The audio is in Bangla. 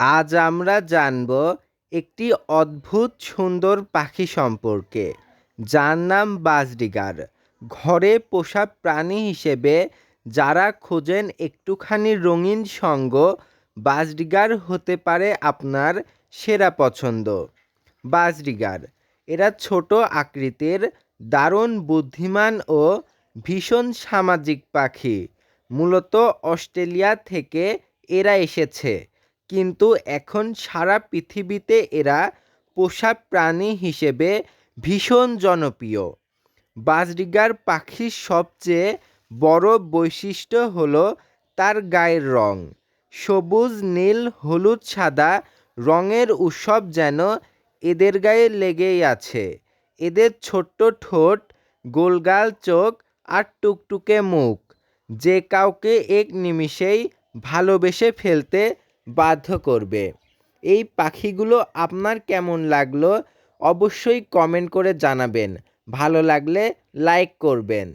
আজ আমরা জানব একটি অদ্ভুত সুন্দর পাখি সম্পর্কে। যার নাম বাজরিগার। ঘরে পোষা প্রাণী হিসেবে যারা খোঁজেন একটুখানি রঙিন সঙ্গ, বাজরিগার হতে পারে আপনার সেরা পছন্দ। বাজরিগার। এরা ছোট আকৃতির, দারুণ বুদ্ধিমান ও ভীষণ সামাজিক পাখি। মূলত অস্ট্রেলিয়া থেকে এরা এসেছে। কিন্তু এখন সারা পৃথিবীতে এরা পোষা প্রাণী হিসেবে ভীষণ জনপ্রিয়। বাজরিগার পাখির সবচেয়ে বড় বৈশিষ্ট্য হলো তার গায়ের রং। সবুজ, নীল, হলুদ, সাদা রঙের উৎসব যেন এদের গায়ে লেগেই আছে। এদের ছোট্ট ঠোঁট, গোলগাল চোখ আর টুকটুকে মুখ, যে কাউকে এক নিমিষেই ভালোবেসে ফেলতে বাধ্য করবে। এই পাখিগুলো আপনার কেমন লাগল অবশ্যই কমেন্ট করে জানাবেন। ভালো লাগলে লাইক করবেন।